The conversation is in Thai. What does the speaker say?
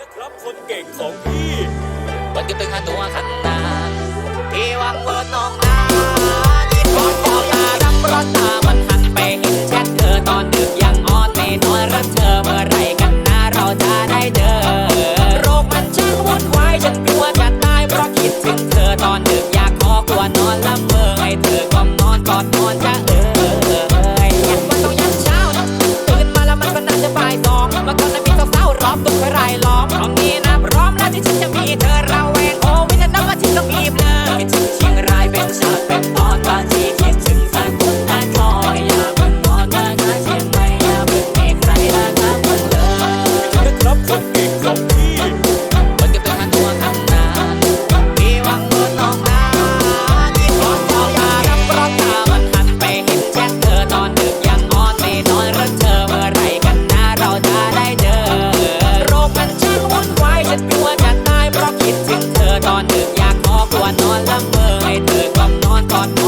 นะครับคนเก่งของพี่มันก็ตึงหาตัวขันนาที่วังเวิร์นน้องนาที่พอเจ้าตาดำร้อนตามันหันไปเห็นแชทเธอตอนดึกยังอ่อนไม่นอนรักเธอเมื่อไรกันนะเราจะได้เจอโรคมันช่างวุ่นวายฉันกลัวจะตายเพราะคิดถึงเธอตอนดึกอยากขอกลัวนอนละเมอให้เธอกล่อมนอนกอดนอนจะเออยันวันต้องยันเช้าตื่นมาแล้วมันก็น่าจะบ่ายสองมื่อก่อนนั้นมีสาวรอบตัวคอยรายล้อมตอนนี้นะพร้อมแล้วที่ฉันจะมีเธอเราไว้ คิดถึงเธอตอนดึกอยากขอกลัวนอนละเมอให้เธอกล่อมนอนกอดน